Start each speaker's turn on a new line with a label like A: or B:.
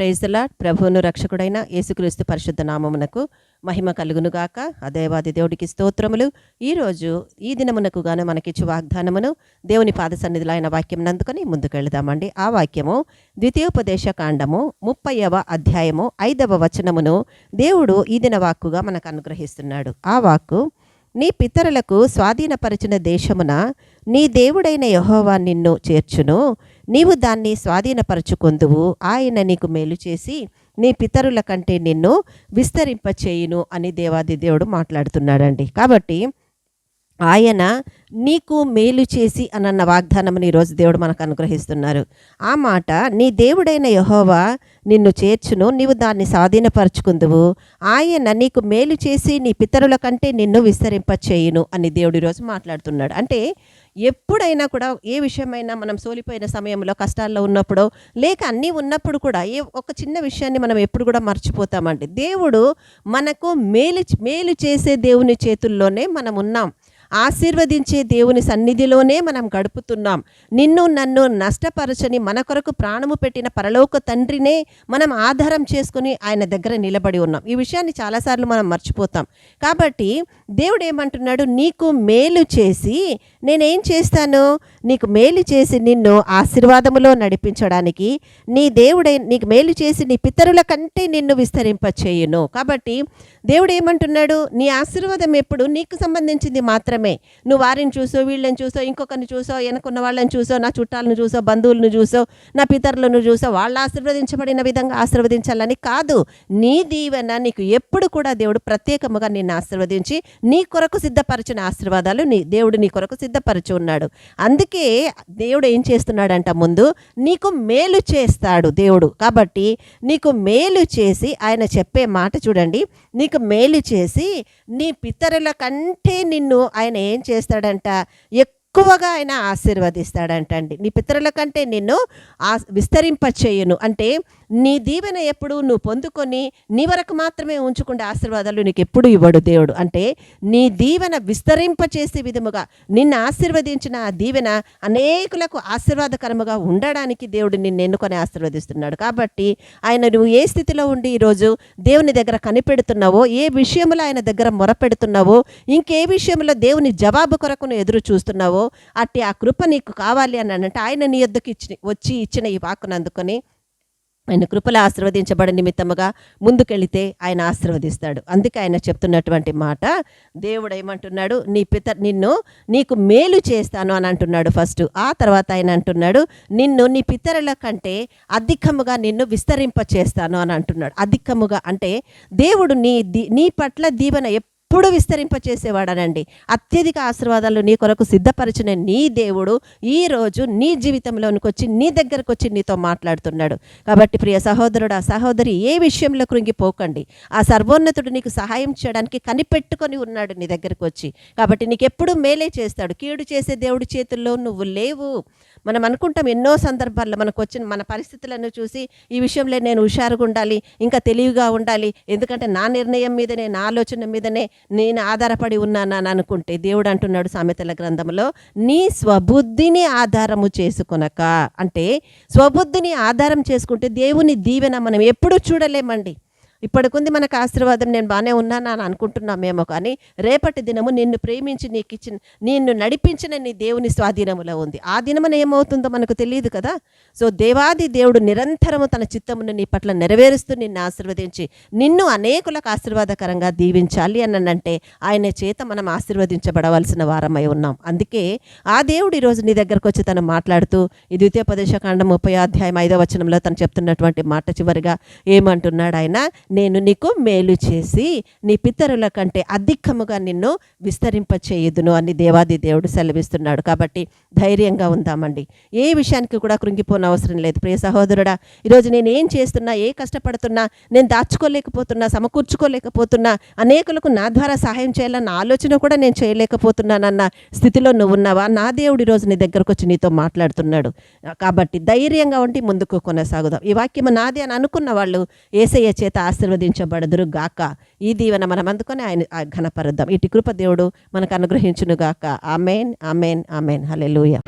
A: ప్రైజ్లా ప్రభువును రక్షకుడైన యేసుక్రీస్తు పరిశుద్ధ నామమునకు మహిమ కలుగునుగాక. అదేవాది దేవుడికి స్తోత్రములు. ఈరోజు ఈ దినమునకు గాను మనకిచ్చు వాగ్దానమును దేవుని పాద సన్నిధిలో ఆయన వాక్యం నందుకొని ముందుకెళ్దామండి. ఆ వాక్యము ద్వితీయోపదేశ కాండము ముప్పైవ అధ్యాయము ఐదవ వచనమును దేవుడు ఈ దిన వాక్కుగా మనకు అనుగ్రహిస్తున్నాడు. ఆ వాక్కు నీ పితరులకు స్వాధీనపరిచిన దేశమున నీ దేవుడైన యహోవా నిన్ను చేర్చును. నీవు దాన్ని స్వాధీనపరచుకొందువు. ఆయన నీకు మేలు చేసి నీ పితరుల కంటే నిన్ను విస్తరింపచేయును అని దేవాది దేవుడు మాట్లాడుతున్నాడండి. కాబట్టి ఆయన నీకు మేలు చేసి అనన్న వాగ్దానముని ఈరోజు దేవుడు మనకు అనుగ్రహిస్తున్నారు. ఆ మాట నీ దేవుడైన యహోవా నిన్ను చేర్చును నీవు దాన్ని స్వాధీనపరచుకుందువు. ఆయన నీకు మేలు చేసి నీ పితరుల కంటే నిన్ను విస్తరింపచేయును అని దేవుడు ఈరోజు మాట్లాడుతున్నాడు. అంటే ఎప్పుడైనా కూడా ఏ విషయమైనా మనం సోలిపోయిన సమయంలో కష్టాల్లో ఉన్నప్పుడు లేక అన్నీ ఉన్నప్పుడు కూడా ఏ ఒక చిన్న విషయాన్ని మనం ఎప్పుడు కూడా మర్చిపోతామండి. దేవుడు మనకు మేలు మేలు చేసే దేవుని చేతుల్లోనే మనం ఉన్నాం. ఆశీర్వదించే దేవుని సన్నిధిలోనే మనం గడుపుతున్నాం. నిన్ను నన్ను నష్టపరచని మన కొరకు ప్రాణము పెట్టిన పరలోక తండ్రినే మనం ఆధారం చేసుకుని ఆయన దగ్గర నిలబడి ఉన్నాం. ఈ విషయాన్ని చాలాసార్లు మనం మర్చిపోతాం. కాబట్టి దేవుడు ఏమంటున్నాడు? నీకు మేలు చేసి నేనేం చేస్తాను? నీకు మేలు చేసి నిన్ను ఆశీర్వాదములో నడిపించడానికి నీ దేవుడే నీకు మేలు చేసి నీ పితరుల కంటే నిన్ను విస్తరింపచేయును. కాబట్టి దేవుడు ఏమంటున్నాడు? నీ ఆశీర్వాదం ఎప్పుడు నీకు సంబంధించింది మాత్రమే. నువ్వు వారిని చూసో వీళ్ళని చూసో ఇంకొకరిని చూసో వెనకున్న వాళ్ళని చూసో నా చుట్టాలను చూసో బంధువులను చూసో నా పితరులను చూసో వాళ్ళు ఆశీర్వదించబడిన విధంగా ఆశీర్వదించాలని కాదు. నీ దీవెన నీకు ఎప్పుడు కూడా దేవుడు ప్రత్యేకముగా నిన్ను ఆశీర్వదించి నీ కొరకు సిద్ధపరిచిన ఆశీర్వాదాలు నీ దేవుడు నీ కొరకు సిద్ధపరచు ఉన్నాడు. అందుకే దేవుడు ఏం చేస్తున్నాడంట ముందు నీకు మేలు చేస్తాడు దేవుడు. కాబట్టి నీకు మేలు చేసి ఆయన చెప్పే మాట చూడండి. నీకు మేలు చేసి నీ పితరుల కంటే నిన్ను ఆయన ఏం చేస్తాడంట? ఎక్కువగా ఆయన ఆశీర్వదిస్తాడంట అండి నీ పితరుల కంటే నిన్ను ఆ విస్తరింపచేయును. అంటే నీ దీవెన ఎప్పుడు నువ్వు పొందుకొని నీ వరకు మాత్రమే ఉంచుకుండే ఆశీర్వాదాలు నీకు ఎప్పుడు ఇవ్వడు దేవుడు. అంటే నీ దీవెన విస్తరింపచేసే విధముగా నిన్ను ఆశీర్వదించిన ఆ దీవెన అనేకులకు ఆశీర్వాదకరముగా ఉండడానికి దేవుడు నిన్ను ఎన్నుకొని ఆశీర్వదిస్తున్నాడు. కాబట్టి ఆయన నువ్వు ఏ స్థితిలో ఉండి ఈరోజు దేవుని దగ్గర కనిపెడుతున్నావో ఏ విషయంలో ఆయన దగ్గర మొరపెడుతున్నావో ఇంకే విషయంలో దేవుని జవాబు కొరకును ఎదురు చూస్తున్నావో అట్టి ఆ కృప నీకు కావాలి అని అంటే ఆయన నీ యొద్దకు ఇచ్చి వచ్చి ఇచ్చిన ఈ వాకును అందుకొని ఆయన కృపలు ఆశీర్వదించబడి నిమిత్తముగా ముందుకెళితే ఆయన ఆశీర్వదిస్తాడు. అందుకే ఆయన చెప్తున్నటువంటి మాట దేవుడు ఏమంటున్నాడు? నీ పిత నిన్ను నీకు మేలు చేస్తాను అని అంటున్నాడు ఫస్ట్. ఆ తర్వాత ఆయన అంటున్నాడు నిన్ను నీ పితరుల కంటే అధికముగా నిన్ను విస్తరింప చేస్తాను అని అంటున్నాడు. అధికముగా అంటే దేవుడు నీ నీ పట్ల దీవెన ఎప్పుడు విస్తరింపచేసేవాడనండి. అత్యధిక ఆశీర్వాదాలు నీ కొరకు సిద్ధపరిచిన నీ దేవుడు ఈ రోజు నీ జీవితంలోనికి వచ్చి నీ దగ్గరకు వచ్చి నీతో మాట్లాడుతున్నాడు. కాబట్టి ప్రియ సహోదరుడు ఆ సహోదరి ఏ విషయంలో కృంగిపోకండి. ఆ సర్వోన్నతుడు నీకు సహాయం చేయడానికి కనిపెట్టుకొని ఉన్నాడు నీ దగ్గరకు వచ్చి కాబట్టి నీకు ఎప్పుడు మేలే చేస్తాడు. కీడు చేసే దేవుడి చేతుల్లో నువ్వు లేవు. మనం అనుకుంటాం ఎన్నో సందర్భాల్లో మనకు వచ్చిన మన పరిస్థితులను చూసి ఈ విషయంలో నేను హుషారుగా ఉండాలి ఇంకా తెలివిగా ఉండాలి. ఎందుకంటే నా నిర్ణయం మీదనే నా ఆలోచన మీదనే నేను ఆధారపడి ఉన్నాను అని అనుకుంటే దేవుడు అంటున్నాడు సామెతల గ్రంథంలో నీ స్వబుద్ధిని ఆధారము చేసుకునక. అంటే స్వబుద్ధిని ఆధారం చేసుకుంటే దేవుని దీవెన మనం ఎప్పుడూ చూడలేమండి. ఇప్పటికుంది మనకు ఆశీర్వాదం నేను బాగానే ఉన్నాను అని అనుకుంటున్నామేమో కానీ రేపటి దినము నిన్ను ప్రేమించి నీకు ఇచ్చిన నిన్ను నడిపించిన నీ దేవుని స్వాధీనములో ఉంది. ఆ దినమున ఏమవుతుందో మనకు తెలియదు కదా? సో దేవాది దేవుడు నిరంతరము తన చిత్తమును నీ పట్ల నెరవేరుస్తూ నిన్ను ఆశీర్వదించి నిన్ను అనేకులకు ఆశీర్వాదకరంగా దీవించాలి అనంటే ఆయన చేత మనం ఆశీర్వదించబడవలసిన వారమై ఉన్నాం. అందుకే ఆ దేవుడు ఈరోజు నీ దగ్గరకు వచ్చి తను మాట్లాడుతూ ఈ ద్వితీయోపదేశ కాండం ముప్పై అధ్యాయం ఐదో వచనంలో తను చెప్తున్నటువంటి మాట చివరిగా ఏమంటున్నాడు ఆయన? నేను నీకు మేలు చేసి నీ పితరుల కంటే అధికముగా నిన్ను విస్తరింపచేయుదును అని దేవాది దేవుడు సెలవిస్తున్నాడు. కాబట్టి ధైర్యంగా ఉందామండి. ఏ విషయానికి కూడా కృంగిపోన అవసరం లేదు. ప్రియ సహోదరుడా ఈరోజు నేను ఏం చేస్తున్నా ఏ కష్టపడుతున్నా నేను దాచుకోలేకపోతున్నా సమకూర్చుకోలేకపోతున్నా అనేకులకు నా ద్వారా సహాయం చేయాలన్న ఆలోచన కూడా నేను చేయలేకపోతున్నానన్న స్థితిలో నువ్వు ఉన్నావా? నా దేవుడు ఈరోజు నీ దగ్గరకు వచ్చి నీతో మాట్లాడుతున్నాడు. కాబట్టి ధైర్యంగా ఉండి ముందుకు కొనసాగుదాం. ఈ వాక్యం నాదే అని అనుకున్న వాళ్ళు ఏసయ్య చేత ఆశీర్వదించబడదురు గాక. ఈ దీవెన మనం అందుకొని ఆయన ఆ ఘనపరుద్దాం. ఇటు కృప దేవుడు మనకు అనుగ్రహించును గాక ఆమెన్ ఆమెన్ ఆమెన్. హల్లెలూయా.